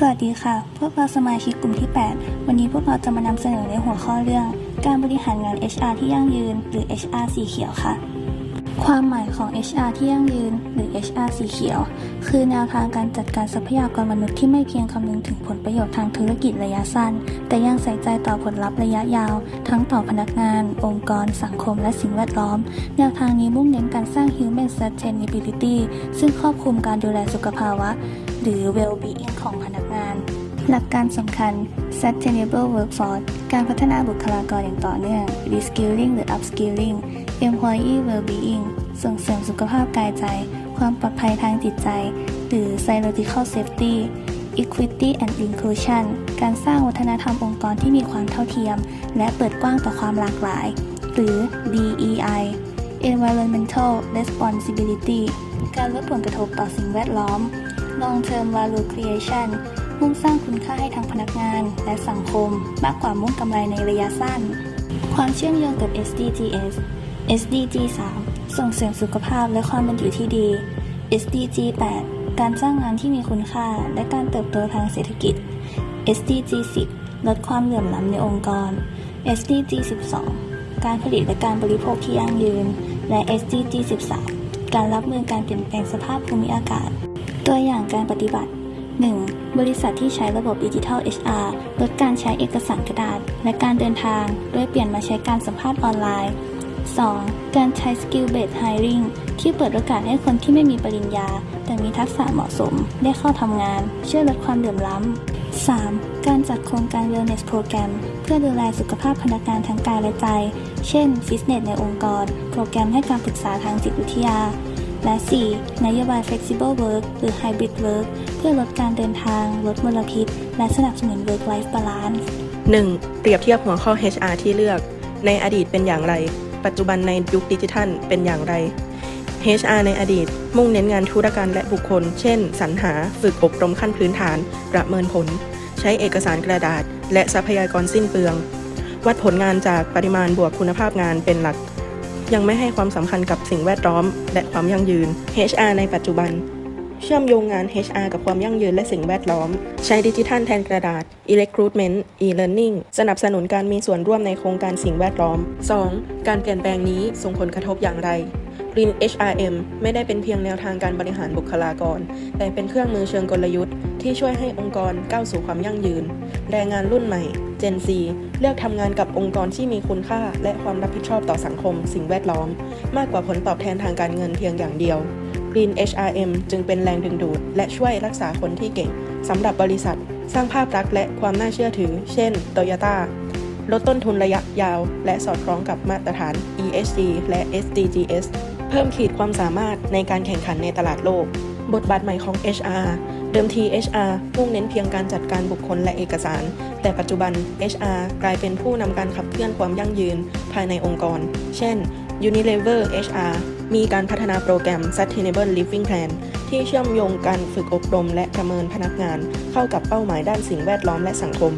สวัสดีค่ะ พวกเราสมาชิกกลุ่มที่ 8 วันนี้พวกเราจะมานำเสนอในหัวข้อเรื่อง การบริหารงาน HR ที่ยั่งยืน หรือ HR สีเขียวค่ะ ความหมายของ HR ที่ยั่งยืน หรือ HR สีเขียว คือแนวทางการจัดการทรัพยากรมนุษย์ที่ไม่เพียงคำนึงถึงผลประโยชน์ทางธุรกิจระยะสั้น แต่ยังใส่ใจต่อผลลัพธ์ระยะยาว ทั้งต่อพนักงาน องค์กร สังคม และสิ่งแวดล้อม แนวทางนี้มุ่งเน้นการสร้าง Human Sustainability ซึ่งครอบคลุมการดูแลสุขภาวะ หรือ well-being ของพนักงาน หลักการสำคัญ sustainable workforce การพัฒนาบุคลากรอย่างต่อเนื่อง reskilling หรือ upskilling employee well-being ส่งเสริมสุขภาพกายใจ ความปลอดภัยทางจิตใจ หรือ psychological safety equity and inclusion การสร้างวัฒนธรรมองค์กรที่มีความเท่าเทียม และเปิดกว้างต่อความหลากหลาย หรือ DEI environmental responsibility การลดผลกระทบต่อสิ่งแวดล้อม long term value creation มุ่งสร้างคุณค่าให้ทางพนักงานและสังคม มากกว่ามุ่งกำไรในระยะสั้น ความเชื่อมโยงกับ SDGs SDG 3 ส่งเสริมสุขภาพและความเป็นอยู่ที่ดี SDG 8 การสร้างงานที่มีคุณค่าและการเติบโตทางเศรษฐกิจ SDG 10 ลดความเหลื่อมล้ำในองค์กร SDG 12 การผลิตและการบริโภคที่ยั่งยืน และ SDG 13 การรับมือการเปลี่ยนแปลงสภาพภูมิอากาศ ตัวอย่างการปฏิบัติ 1. บริษัทที่ใช้ระบบดิจิทัล HR ลดการใช้เอกสารกระดาษ และการเดินทาง โดยเปลี่ยนมาใช้การสัมภาษณ์ออนไลน์ 2. การใช้ Skill Based Hiring ที่เปิดโอกาสให้คนที่ไม่มีปริญญา แต่มีทักษะเหมาะสม ได้เข้าทำงาน ช่วยลดความเหลื่อมล้ำ 3. การจัดโครงการ Wellness Program เพื่อดูแลสุขภาพพนักงานทั้งกายและใจ เช่น ฟิตเนสในองค์กร โปรแกรมให้การปรึกษาทางจิตวิทยา และ 4. นโยบาย Flexible Work หรือ Hybrid Work เพื่อลดการเดินทาง ลดมลพิษ และสนับสนุน Work Life Balance 1. เปรียบเทียบหัวข้อ HR ที่เลือก ในอดีตเป็นอย่างไร ปัจจุบันในยุคดิจิทัลเป็นอย่างไร HR ในอดีต มุ่งเน้นงานธุรการและบุคคล เช่น สรรหา ฝึกอบรมขั้นพื้นฐาน ประเมินผล ใช้เอกสารกระดาษ และทรัพยากรสิ้นเปลือง วัดผลงานจากปริมาณบวกคุณภาพงานเป็นหลัก ยังไม่ให้ความสำคัญกับสิ่งแวดล้อม และความยั่งยืน HR ในปัจจุบัน เชื่อมโยงงาน HR กับความยั่งยืนและสิ่งแวดล้อม ใช้ดิจิทัลแทนกระดาษ e-recruitment e-learning สนับสนุนการมีส่วนร่วมในโครงการสิ่งแวดล้อม 2. การเปลี่ยนแปลงนี้ส่งผลกระทบอย่างไร Green HRM ไม่ได้เป็นเพียงแนวทางการบริหารบุคลากร แต่เป็นเครื่องมือเชิงกลยุทธ์ที่ช่วยให้องค์กรก้าวสู่ความยั่งยืน แรงงานรุ่นใหม่ Gen Z เลือกทำงานกับองค์กรที่มีคุณค่า และความรับผิดชอบต่อสังคม สิ่งแวดล้อม มากกว่าผลตอบแทนทางการเงินเพียงอย่างเดียว Green HRM จึงเป็นแรงดึงดูด และช่วยรักษาคนที่เก่งสำหรับบริษัท สร้างภาพลักษณ์และความน่าเชื่อถือ เช่น Toyota ลดต้นทุนระยะยาว และสอดคล้องกับมาตรฐาน ESG และ SDGs เพิ่มขีดความสามารถในการแข่งขันในตลาดโลก บทบาทใหม่ของ HR เดิมที HR มุ่งเน้นเพียงการจัดการบุคคลและเอกสาร แต่ปัจจุบัน HR กลายเป็นผู้นำการขับเคลื่อนความยั่งยืนภายในองค์กร เช่น Unilever HR มีการพัฒนาโปรแกรม Sustainable Living Plan ที่เชื่อมโยงการฝึกอบรมและประเมินพนักงาน เข้ากับเป้าหมายด้านสิ่งแวดล้อมและสังคม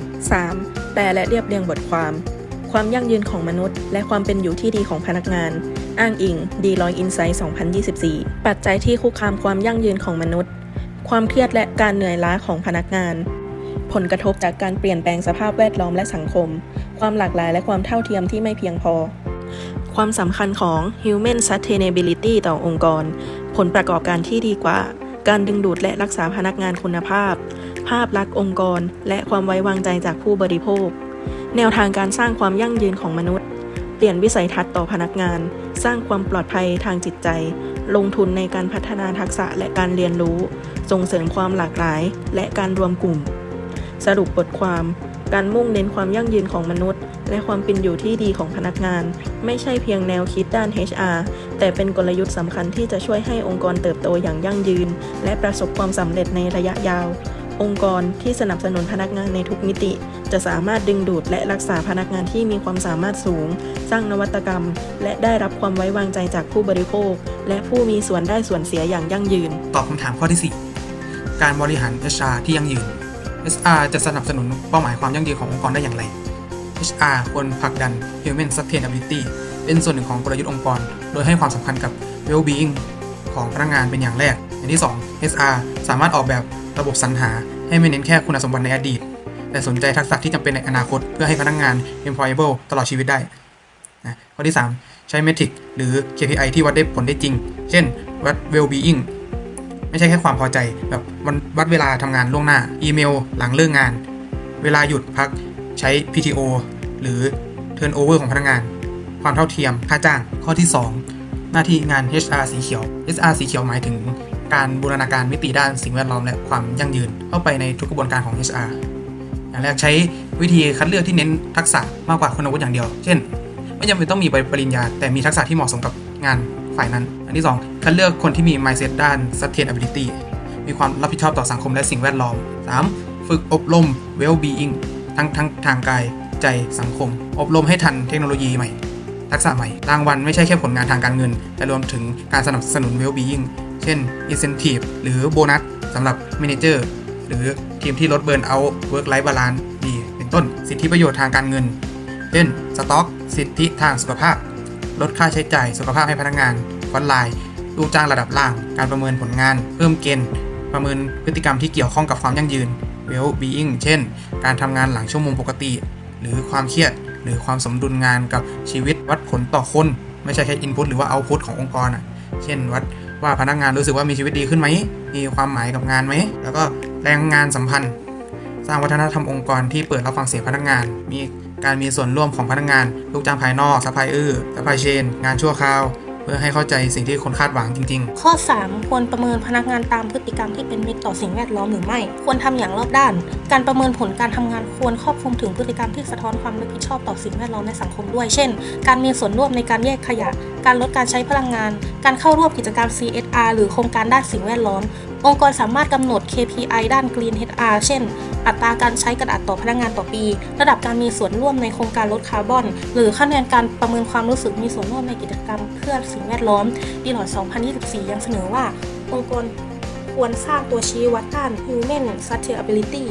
3. แปลและเรียบเรียงบทความ ความยั่งยืนของมนุษย์ และความเป็นอยู่ที่ดีของพนักงาน อ้างอิง Deloitte Insight 2024 ปัจจัยที่คุกคามความยั่งยืนของมนุษย์ ความเครียดและการเหนื่อยล้าของพนักงาน ผลกระทบจากการเปลี่ยนแปลงสภาพแวดล้อมและสังคม ความหลากหลายและความเท่าเทียมที่ไม่เพียงพอ ความสำคัญของ Human Sustainability ต่อองค์กร ผลประกอบการที่ดีกว่า การดึงดูดและรักษาพนักงานคุณภาพ ภาพลักษณ์องค์กร และความไว้วางใจจากผู้บริโภค แนวทางการสร้างความยั่งยืนของมนุษย์ เปลี่ยนวิสัยทัศน์ต่อพนักงาน สร้างความปลอดภัยทางจิตใจ ลงทุนในการพัฒนาทักษะและการเรียนรู้ ส่งเสริมความหลากหลาย และการรวมกลุ่ม สรุปบทความ การมุ่งเน้นความยั่งยืนของมนุษย์ และความเป็นอยู่ที่ดีของพนักงาน ไม่ใช่เพียงแนวคิดด้าน HR แต่เป็นกลยุทธ์สำคัญที่จะช่วยให้องค์กรเติบโตอย่างยั่งยืน และประสบความสำเร็จในระยะยาว องค์กรที่สนับสนุนพนักงานในทุกมิติ จะสามารถดึงดูดและรักษาพนักงานที่มีความสามารถสูง สร้างนวัตกรรม และได้รับความไว้วางใจจากผู้บริโภค และผู้มีส่วนได้ส่วนเสียอย่างยั่งยืน ตอบคำถามข้อที่ 4 การบริหาร HR ที่ยั่งยืน HR จะสนับสนุนเป้าหมายความยั่งยืนขององค์กรได้อย่างไร HR ควรผลักดัน Human Sustainability เป็นส่วนหนึ่งของกลยุทธ์องค์กร โดยให้ความสำคัญกับ Well-being ของพนักงานเป็นอย่างแรก อย่างที่ 2 HR สามารถออกแบบระบบสรรหาให้ไม่เน้นแค่คุณสมบัติในอดีต แต่สนใจทักษะที่จำเป็นในอนาคต เพื่อให้พนักงาน employable ตลอดชีวิตได้นะข้อที่ 3 ใช้ metric หรือ KPI ที่วัดได้ผลได้จริง เช่น วัด well-being ไม่ใช่แค่ความพอใจ แบบวัดเวลาทำงานล่วงหน้า อีเมล หลังเลิกงาน เวลาหยุดพักใช้ PTO หรือ turnover ของพนักงาน ความเท่าเทียม ค่าจ้าง ข้อที่ 2 หน้าที่งาน HR สีเขียว HR สีเขียวหมายถึงการบูรณาการมิติด้านสิ่งแวดล้อมและความยั่งยืนเข้าไปในทุกกระบวนการของ HR อย่างแรกใช้วิธีคัดเลือกที่เน้นทักษะมากกว่าคุณวุฒิอย่างเดียว เช่น ไม่จำเป็นต้องมีใบปริญญา แต่มีทักษะที่เหมาะสมกับงานฝ่ายนั้น อันที่ 2 คัดเลือกคนที่มี mindset ด้าน sustainability มีความรับผิดชอบต่อสังคมและสิ่งแวดล้อม 3. ฝึกอบรม well-being ทั้งทั้งทางกายใจสังคม อบรมให้ทันเทคโนโลยีใหม่ ทักษะใหม่ รางวัลไม่ใช่แค่ผลงานทางการเงิน แต่รวมถึงการสนับสนุน well-being เช่น incentive หรือโบนัสสำหรับ manager หรือ ทีมที่ลดเบิร์นเอา work life balance ดี เป็นต้น สิทธิประโยชน์ทางการเงิน เช่น สต็อก สิทธิทางสุขภาพ ลดค่าใช้จ่ายสุขภาพให้พนักงานฟอนไลน์ ลูกจ้างระดับล่าง การประเมินผลงาน เพิ่มเกณฑ์ ประเมินพฤติกรรมที่เกี่ยวข้องกับความยั่งยืน well-being เช่น การทำงานหลังชั่วโมงปกติ หรือความเครียด หรือความสมดุลงานกับชีวิต วัดผลต่อคน ไม่ใช่แค่ input หรือว่า output ขององค์กรอะ เช่นวัดว่าพนักงานรู้สึกว่ามีชีวิตดีขึ้นไหม มีความหมายกับงานไหม แล้วก็ แรงงานสัมพันธ์ สร้างวัฒนธรรมองค์กรที่เปิดรับฟังเสียงพนักงาน มีการมีส่วนร่วมของพนักงาน ลูกจ้างภายนอกซัพพลายเออร์ซัพพลายเชน งานชั่วคราว เพื่อให้เข้าใจสิ่งที่คนคาดหวังจริง ๆ ข้อ 3 ควรประเมินพนักงานตามพฤติกรรมที่เป็นมิตรต่อสิ่งแวดล้อมหรือไม่ ควรทำอย่างรอบด้าน การประเมินผลการทำงานควรครอบคลุมถึงพฤติกรรมที่สะท้อนความรับผิดชอบต่อสิ่งแวดล้อมและสังคมด้วย เช่น การมีส่วนร่วมในการแยกขยะ การลดการใช้พลังงาน การเข้าร่วมกิจกรรม CSR หรือโครงการด้านสิ่งแวดล้อม องค์กรสามารถกำหนด KPI ด้าน Green HR เช่น อัตราการใช้กระดาษต่อพนักงานต่อปี ระดับการมีส่วนร่วมในโครงการลดคาร์บอน หรือคะแนนการประเมินความรู้สึกมีส่วนร่วมในกิจกรรมเพื่อสิ่งแวดล้อมดีลอด 2024 ยังเสนอว่า องค์กรควรสร้างตัวชี้วัดด้าน Human Sustainability